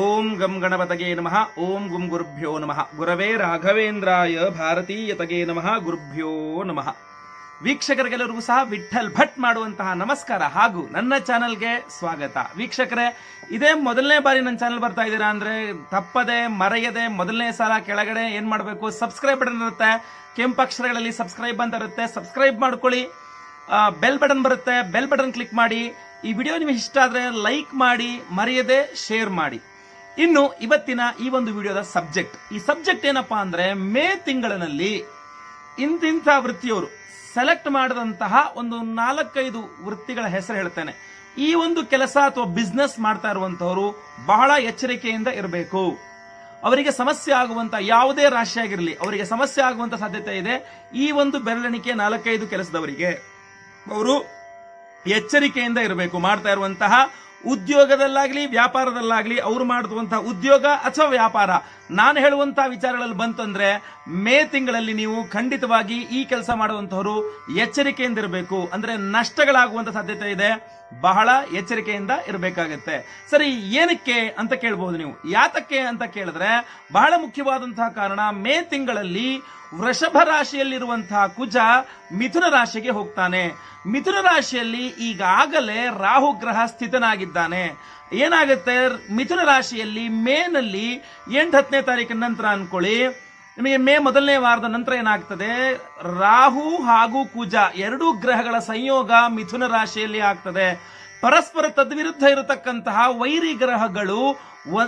ಓಂ ಗಂ ಗಣಪತಗೆ ನಮಃ. ಓಂ ಗುಂ ಗುರುಭ್ಯೋ ನಮಃ. ಗುರವೇ ರಾಘವೇಂದ್ರಾಯ ಭಾರತೀಯತಗೆ ನಮಃ. ಗುರುಭ್ಯೋ ನಮಃ. ವೀಕ್ಷಕರಿಗೆಲ್ಲರಿಗೂ ಸಹ ವಿಠಲ್ ಭಟ್ ಮಾಡುವಂತಹ ನಮಸ್ಕಾರ ಹಾಗೂ ನನ್ನ ಚಾನಲ್ಗೆ ಸ್ವಾಗತ. ವೀಕ್ಷಕರೇ, ಇದೇ ಮೊದಲನೇ ಬಾರಿ ನನ್ನ ಚಾನಲ್ ಬರ್ತಾ ಇದ್ದೀರಾ ಅಂದ್ರೆ ತಪ್ಪದೆ ಮರೆಯದೆ ಮೊದಲನೇ ಸಲ ಕೆಳಗಡೆ ಏನ್ ಮಾಡಬೇಕು? ಸಬ್ಸ್ಕ್ರೈಬ್ ಬಟನ್ ಇರುತ್ತೆ. ಕೆಂಪು ಅಕ್ಷರಗಳಲ್ಲಿ ಸಬ್ಸ್ಕ್ರೈಬ್ ಅಂತ ಇರುತ್ತೆ. ಸಬ್ಸ್ಕ್ರೈಬ್ ಮಾಡ್ಕೊಳ್ಳಿ. ಬೆಲ್ ಬಟನ್ ಬರುತ್ತೆ. ಬೆಲ್ ಬಟನ್ ಕ್ಲಿಕ್ ಮಾಡಿ. ಈ ವಿಡಿಯೋ ನಿಮಗೆ ಇಷ್ಟ ಆದ್ರೆ ಲೈಕ್ ಮಾಡಿ, ಮರೆಯದೆ ಶೇರ್ ಮಾಡಿ. ಇನ್ನು ಇವತ್ತಿನ ಈ ಒಂದು ವಿಡಿಯೋದ ಸಬ್ಜೆಕ್ಟ್. ಈ ಸಬ್ಜೆಕ್ಟ್ ಏನಪ್ಪಾ ಅಂದ್ರೆ ಮೇ ತಿಂಗಳಿನಲ್ಲಿ ಇಂತಿಂಥ ವೃತ್ತಿಯವರು ಸೆಲೆಕ್ಟ್ ಮಾಡಿದಂತಹ ಒಂದು ನಾಲ್ಕೈದು ವೃತ್ತಿಗಳ ಹೆಸರು ಹೇಳ್ತೇನೆ. ಈ ಒಂದು ಕೆಲಸ ಅಥವಾ ಬಿಸ್ನೆಸ್ ಮಾಡ್ತಾ ಇರುವಂತವರು ಬಹಳ ಎಚ್ಚರಿಕೆಯಿಂದ ಇರಬೇಕು. ಅವರಿಗೆ ಸಮಸ್ಯೆ ಆಗುವಂತ ಯಾವುದೇ ರಾಶಿ ಆಗಿರಲಿ, ಅವರಿಗೆ ಸಮಸ್ಯೆ ಆಗುವಂತ ಸಾಧ್ಯತೆ ಇದೆ. ಈ ಒಂದು ಬೆರಳೆಣಿಕೆ ನಾಲ್ಕೈದು ಕೆಲಸದವರಿಗೆ. ಅವರು ಎಚ್ಚರಿಕೆಯಿಂದ ಇರಬೇಕು. ಮಾಡ್ತಾ ಇರುವಂತಹ ಉದ್ಯೋಗದಲ್ಲಾಗ್ಲಿ, ವ್ಯಾಪಾರದಲ್ಲಾಗ್ಲಿ ಅವ್ರು ಮಾಡುವಂತಹ ಉದ್ಯೋಗ ಅಥವಾ ವ್ಯಾಪಾರ. ನಾನು ಹೇಳುವಂತಹ ವಿಚಾರಗಳಲ್ಲಿ ಬಂತಂದ್ರೆ, ಮೇ ತಿಂಗಳಲ್ಲಿ ನೀವು ಖಂಡಿತವಾಗಿ ಈ ಕೆಲಸ ಮಾಡುವಂತವರು ಎಚ್ಚರಿಕೆಯಿಂದಿರಬೇಕು. ಅಂದ್ರೆ ನಷ್ಟಗಳಾಗುವಂತ ಸಾಧ್ಯತೆ ಇದೆ. ಬಹಳ ಎಚ್ಚರಿಕೆಯಿಂದ ಇರಬೇಕಾಗತ್ತೆ. ಸರಿ, ಏನಕ್ಕೆ ಅಂತ ಕೇಳಬಹುದು ನೀವು? ಯಾತಕ್ಕೆ ಅಂತ ಕೇಳಿದ್ರೆ, ಬಹಳ ಮುಖ್ಯವಾದಂತಹ ಕಾರಣ ಮೇ ತಿಂಗಳಲ್ಲಿ ವೃಷಭ ರಾಶಿಯಲ್ಲಿರುವಂತಹ ಕುಜ ಮಿಥುನ ರಾಶಿಗೆ ಹೋಗ್ತಾನೆ. ಮಿಥುನ ರಾಶಿಯಲ್ಲಿ ಈಗಾಗಲೇ ರಾಹು ಗ್ರಹ ಸ್ಥಿತನಾಗಿದ್ದಾನೆ. ಏನಾಗುತ್ತೆ? ಮಿಥುನ ರಾಶಿಯಲ್ಲಿ ಮೇನಲ್ಲಿ ಎಂಟು ಹತ್ತನೇ ತಾರೀಕಿನ ನಂತರ ಅನ್ಕೊಳ್ಳಿ. ನಿಮಗೆ ಮೇ ಮೊದಲನೇ ವಾರದ ನಂತರ ಏನಾಗ್ತದೆ? ರಾಹು ಹಾಗೂ ಕುಜ ಎರಡೂ ಗ್ರಹಗಳ ಸಂಯೋಗ ಮಿಥುನ ರಾಶಿಯಲ್ಲಿ ಆಗ್ತದೆ. ಪರಸ್ಪರ ತದ್ವಿರುದ್ಧ ಇರತಕ್ಕಂತಹ ವೈರಿ ಗ್ರಹಗಳು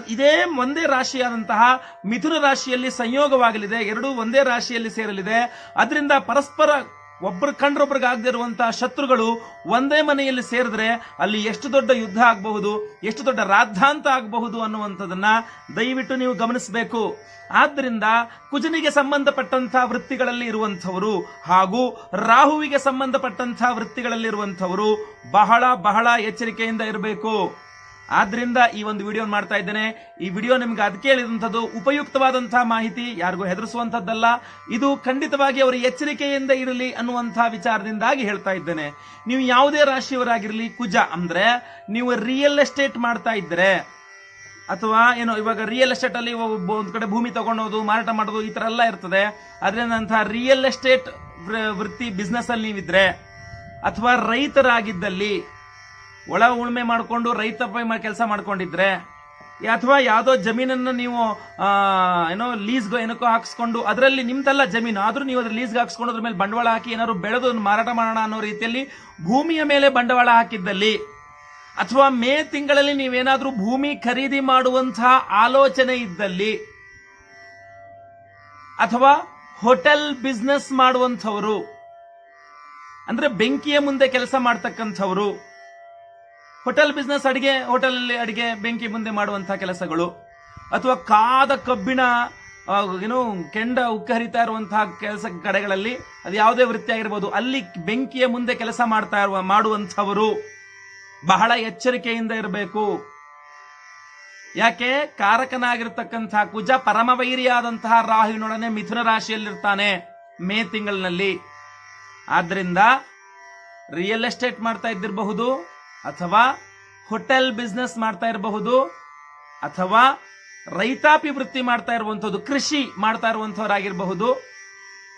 ಇದೇ ಒಂದೇ ರಾಶಿಯಾದಂತಹ ಮಿಥುನ ರಾಶಿಯಲ್ಲಿ ಸಂಯೋಗವಾಗಲಿದೆ. ಎರಡೂ ಒಂದೇ ರಾಶಿಯಲ್ಲಿ ಸೇರಲಿದೆ. ಅದರಿಂದ ಪರಸ್ಪರ ಒಬ್ಬರು ಕಂಡ್ರೊಬ್ರಿಗೆ ಆಗದೆ ಇರುವಂತಹ ಶತ್ರುಗಳು ಒಂದೇ ಮನೆಯಲ್ಲಿ ಸೇರಿದ್ರೆ ಅಲ್ಲಿ ಎಷ್ಟು ದೊಡ್ಡ ಯುದ್ಧ ಆಗಬಹುದು, ಎಷ್ಟು ದೊಡ್ಡ ರಾದ್ಧಾಂತ ಆಗಬಹುದು ಅನ್ನುವಂಥದ್ದನ್ನ ದಯವಿಟ್ಟು ನೀವು ಗಮನಿಸಬೇಕು. ಆದ್ದರಿಂದ ಕುಜನಿಗೆ ಸಂಬಂಧಪಟ್ಟಂತಹ ವೃತ್ತಿಗಳಲ್ಲಿ ಇರುವಂಥವರು ಹಾಗೂ ರಾಹುವಿಗೆ ಸಂಬಂಧಪಟ್ಟಂತಹ ವೃತ್ತಿಗಳಲ್ಲಿ ಇರುವಂಥವರು ಬಹಳ ಬಹಳ ಎಚ್ಚರಿಕೆಯಿಂದ ಇರಬೇಕು. ಆದ್ರಿಂದ ಈ ಒಂದು ವಿಡಿಯೋ ಮಾಡ್ತಾ ಇದ್ದೇನೆ. ಈ ವಿಡಿಯೋ ನಿಮ್ಗೆ ಅದಕ್ಕೆ ಕೇಳಿದಂಥದ್ದು ಉಪಯುಕ್ತವಾದಂತಹ ಮಾಹಿತಿ ಯಾರಿಗೂ ಹೆದರಿಸುವಂತದ್ದಲ್ಲ ಇದು ಖಂಡಿತವಾಗಿ ಅವರ ಎಚ್ಚರಿಕೆಯಿಂದ ಇರಲಿ ಅನ್ನುವಂತಹ ವಿಚಾರದಿಂದಾಗಿ ಹೇಳ್ತಾ ಇದ್ದೇನೆ. ನೀವು ಯಾವುದೇ ರಾಶಿಯವರಾಗಿರಲಿ, ಕುಜ ಅಂದ್ರೆ ನೀವು ರಿಯಲ್ ಎಸ್ಟೇಟ್ ಮಾಡ್ತಾ ಇದ್ರೆ ಅಥವಾ ಏನು ಇವಾಗ ರಿಯಲ್ ಎಸ್ಟೇಟ್ ಅಲ್ಲಿ ಒಂದ್ ಕಡೆ ಭೂಮಿ ತಗೊಂಡೋದು, ಮಾರಾಟ ಮಾಡೋದು ಈ ತರ ಎಲ್ಲ ಇರ್ತದೆ. ಅದರಿಂದ ಅಂತಹ ರಿಯಲ್ ಎಸ್ಟೇಟ್ ವೃತ್ತಿ ಬಿಸ್ನೆಸ್ ಅಲ್ಲಿ ನೀವಿದ್ರೆ ಅಥವಾ ರೈತರಾಗಿದ್ದಲ್ಲಿ ಒಳ ಉಳುಮೆ ಮಾಡಿಕೊಂಡು ರೈತ ಕೆಲಸ ಮಾಡ್ಕೊಂಡಿದ್ರೆ ಅಥವಾ ಯಾವುದೋ ಜಮೀನನ್ನು ನೀವು ಏನೋ ಲೀಸ್ಗೆ ಏನಕ್ಕೋ ಹಾಕಿಸ್ಕೊಂಡು ಅದರಲ್ಲಿ ನಿಮ್ದಲ್ಲ ಜಮೀನು, ಆದ್ರೂ ನೀವು ಅದ್ರ ಲೀಸ್ಗೆ ಹಾಕಿಸ್ಕೊಂಡು ಅದ್ರ ಮೇಲೆ ಬಂಡವಾಳ ಹಾಕಿ ಏನಾದ್ರು ಬೆಳೆದು ಮಾರಾಟ ಮಾಡೋಣ ಅನ್ನೋ ರೀತಿಯಲ್ಲಿ ಭೂಮಿಯ ಮೇಲೆ ಬಂಡವಾಳ ಹಾಕಿದ್ದಲ್ಲಿ, ಅಥವಾ ಮೇ ತಿಂಗಳಲ್ಲಿ ನೀವೇನಾದರೂ ಭೂಮಿ ಖರೀದಿ ಮಾಡುವಂತಹ ಆಲೋಚನೆ ಇದ್ದಲ್ಲಿ, ಅಥವಾ ಹೋಟೆಲ್ ಬಿಸ್ನೆಸ್ ಮಾಡುವಂಥವರು, ಅಂದ್ರೆ ಬೆಂಕಿಯ ಮುಂದೆ ಕೆಲಸ ಮಾಡ್ತಕ್ಕಂಥವ್ರು ಹೋಟೆಲ್ ಬಿಸ್ನೆಸ್ ಅಡಿಗೆ ಹೋಟೆಲ್ ಅಡಿಗೆ, ಬೆಂಕಿ ಮುಂದೆ ಮಾಡುವಂತಹ ಕೆಲಸಗಳು. ಅಥವಾ ಕಾದ ಕಬ್ಬಿಣ ಏನು, ಕೆಂಡ ಉಕ್ಕ ಹರಿತಾ ಇರುವಂತಹ ಕೆಲಸ ಕಡೆಗಳಲ್ಲಿ ಅದು ಯಾವುದೇ ವೃತ್ತಿ ಆಗಿರ್ಬೋದು ಅಲ್ಲಿ ಬೆಂಕಿಯ ಮುಂದೆ ಕೆಲಸ ಮಾಡ್ತಾ ಇರುವ, ಮಾಡುವಂಥವರು ಬಹಳ ಎಚ್ಚರಿಕೆಯಿಂದ ಇರಬೇಕು. ಯಾಕೆ? ಕಾರಕನಾಗಿರ್ತಕ್ಕಂತಹ ಕುಜ ಪರಮವೈರಿಯಾದಂತಹ ರಾಹುವಿನೊಡನೆ ಮಿಥುನ ರಾಶಿಯಲ್ಲಿರ್ತಾನೆ ಮೇ ತಿಂಗಳಿನಲ್ಲಿ. ಆದ್ರಿಂದ ರಿಯಲ್ ಎಸ್ಟೇಟ್ ಮಾಡ್ತಾ ಇದ್ದಿರಬಹುದು ಅಥವಾ ಹೋಟೆಲ್ ಬಿಸ್ನೆಸ್ ಮಾಡ್ತಾ ಇರಬಹುದು, ಅಥವಾ ರೈತಾಪಿ ವೃತ್ತಿ ಮಾಡ್ತಾ ಇರುವಂಥದ್ದು, ಕೃಷಿ ಮಾಡ್ತಾ ಇರುವಂಥವ್ರಾಗಿರಬಹುದು.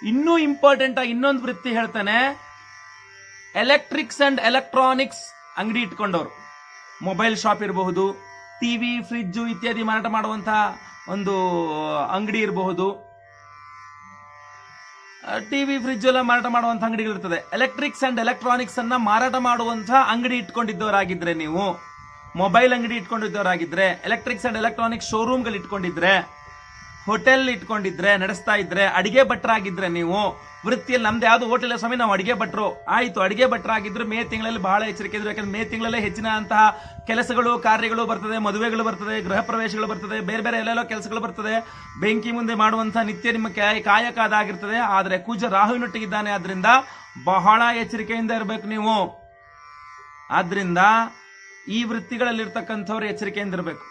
ಇನ್ನೂ ಇಂಪಾರ್ಟೆಂಟ್ ಆಗಿ ಇನ್ನೊಂದು ವೃತ್ತಿ ಹೇಳ್ತಾನೆ ಎಲೆಕ್ಟ್ರಿಕ್ಸ್ ಅಂಡ್ ಎಲೆಕ್ಟ್ರಾನಿಕ್ಸ್ ಅಂಗಡಿ ಇಟ್ಕೊಂಡವರು. ಮೊಬೈಲ್ ಶಾಪ್ ಇರಬಹುದು ಟಿವಿ ಫ್ರಿಜ್ಜು ಇತ್ಯಾದಿ ಮಾರಾಟ ಮಾಡುವಂತಹ ಒಂದು ಅಂಗಡಿ ಇರಬಹುದು. ಟಿವಿ ಫ್ರಿಜ್ ಎಲ್ಲ ಮಾರಾಟ ಮಾಡುವಂತ ಅಂಗಡಿಗಳಿರ್ತದೆ ಎಲೆಕ್ಟ್ರಿಕ್ಸ್ ಅಂಡ್ ಎಲೆಕ್ಟ್ರಾನಿಕ್ಸ್ ಅನ್ನ ಮಾರಾಟ ಮಾಡುವಂತಹ ಅಂಗಡಿ ಇಟ್ಕೊಂಡಿದ್ದವರಾಗಿದ್ರೆ ನೀವು ಮೊಬೈಲ್ ಅಂಗಡಿ ಇಟ್ಕೊಂಡಿದ್ದವರಾಗಿದ್ರೆ ಎಲೆಕ್ಟ್ರಿಕ್ಸ್ ಅಂಡ್ ಎಲೆಕ್ಟ್ರಾನಿಕ್ ಶೋರೂಮ್ಗಳು ಇಟ್ಕೊಂಡಿದ್ರೆ ಹೋಟೆಲ್ ಇಟ್ಕೊಂಡಿದ್ರೆ, ನಡೆಸ್ತಾ ಇದ್ರೆ, ಅಡಿಗೆ ಭಟ್ರಾಗಿದ್ರೆ ನೀವು ವೃತ್ತಿಯಲ್ಲಿ ನಮ್ದು ಯಾವ್ದು ಹೋಟೆಲ್ ಸ್ವಾಮಿ, ನಾವು ಅಡಿಗೆ ಭಟ್ರು. ಆಯಿತು, ಅಡಿಗೆ ಭಟ್ರಾಗಿದ್ರು ಮೇ ತಿಂಗಳಲ್ಲಿ ಬಹಳ ಎಚ್ಚರಿಕೆ ಇದ್ರು. ಯಾಕಂದ್ರೆ ಮೇ ತಿಂಗಳಲ್ಲೇ ಹೆಚ್ಚಿನ ಅಂತಹ ಕೆಲಸಗಳು, ಕಾರ್ಯಗಳು ಬರ್ತದೆ, ಮದುವೆಗಳು ಬರ್ತದೆ, ಗೃಹ ಪ್ರವೇಶಗಳು ಬರ್ತದೆ, ಬೇರೆ ಬೇರೆ ಎಲ್ಲೆಲ್ಲೋ ಕೆಲಸಗಳು ಬರ್ತದೆ. ಬೆಂಕಿ ಮುಂದೆ ಮಾಡುವಂತಹ ನಿತ್ಯ ನಿಮ್ಮ ಕಾಯ ಕಾಯಕ ಅದಾಗಿರ್ತದೆ ಆದರೆ ಕುಜ ರಾಹುವಿನೊಟ್ಟಿಗಿದ್ದಾನೆ ಆದ್ರಿಂದ ಬಹಳ ಎಚ್ಚರಿಕೆಯಿಂದ ಇರಬೇಕು ನೀವು. ಆದ್ರಿಂದ ಈ ವೃತ್ತಿಗಳಲ್ಲಿರ್ತಕ್ಕಂಥವ್ರು ಎಚ್ಚರಿಕೆಯಿಂದ ಇರಬೇಕು.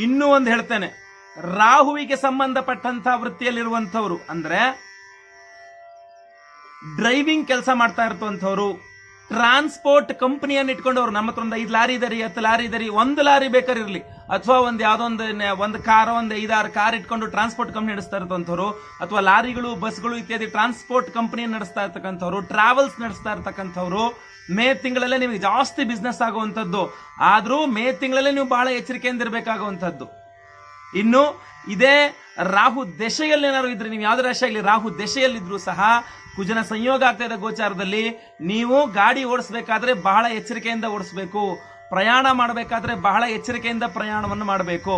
ಇನ್ನೂ ಒಂದು ಹೇಳ್ತೇನೆ. ರಾಹುವಿಗೆ ಸಂಬಂಧಪಟ್ಟಂತಹ ವೃತ್ತಿಯಲ್ಲಿರುವಂಥವ್ರು ಅಂದ್ರೆ ಡ್ರೈವಿಂಗ್ ಕೆಲಸ ಮಾಡ್ತಾ ಇರ್ತವಂಥವ್ರು ಟ್ರಾನ್ಸ್ಪೋರ್ಟ್ ಕಂಪನಿಯನ್ನು ಇಟ್ಕೊಂಡವ್ರು, ನಮ್ಮ ಹತ್ರ ಒಂದು ಐದು ಲಾರಿ ಇದರಿ, ಹತ್ತು ಲಾರಿ ಇದರಿ, ಒಂದು ಲಾರಿ ಬೇಕಾದ್ರೆ ಇರಲಿ. ಅಥವಾ ಒಂದು ಯಾವುದೋ ಒಂದು ಕಾರ್ ಒಂದು ಐದಾರು ಕಾರ್ ಇಟ್ಕೊಂಡು ಟ್ರಾನ್ಸ್ಪೋರ್ಟ್ ಕಂಪ್ನಿ ನಡೆಸ್ತಾ ಇರ್ತಂಥವ್ರು, ಅಥವಾ ಲಾರಿಗಳು ಬಸ್ಗಳು ಇತ್ಯಾದಿ ಟ್ರಾನ್ಸ್ಪೋರ್ಟ್ ಕಂಪನಿ ನಡೆಸ್ತಾ ಇರ್ತಕ್ಕಂಥವ್ರು ಟ್ರಾವೆಲ್ಸ್ ನಡೆಸ್ತಾ ಇರ್ತಕ್ಕಂಥವ್ರು, ಮೇ ತಿಂಗಳಲ್ಲೇ ನಿಮಗೆ ಜಾಸ್ತಿ ಬಿಸ್ನೆಸ್ ಆಗುವಂಥದ್ದು. ಆದರೂ ಮೇ ತಿಂಗಳಲ್ಲೇ ನೀವು ಬಹಳ ಎಚ್ಚರಿಕೆಯಿಂದ ಇರಬೇಕಾಗುವಂಥದ್ದು ಇನ್ನು, ಇದೇ ರಾಹು ದೆಶೆಯಲ್ಲಿ ಏನಾದ್ರು ಇದ್ರೆ, ನೀವು ಯಾವ್ದು ರಾಶಿ ಆಗಲಿ ರಾಹು ದೆಶೆಯಲ್ಲಿದ್ರು ಸಹ ಕುಜನ ಸಂಯೋಗ ಆಗ್ತಾ ಇದೆ ಗೋಚಾರದಲ್ಲಿ. ನೀವು ಗಾಡಿ ಓಡಿಸಬೇಕಾದ್ರೆ ಬಹಳ ಎಚ್ಚರಿಕೆಯಿಂದ ಓಡಿಸಬೇಕು. ಪ್ರಯಾಣ ಮಾಡಬೇಕಾದ್ರೆ ಬಹಳ ಎಚ್ಚರಿಕೆಯಿಂದ ಪ್ರಯಾಣವನ್ನು ಮಾಡಬೇಕು.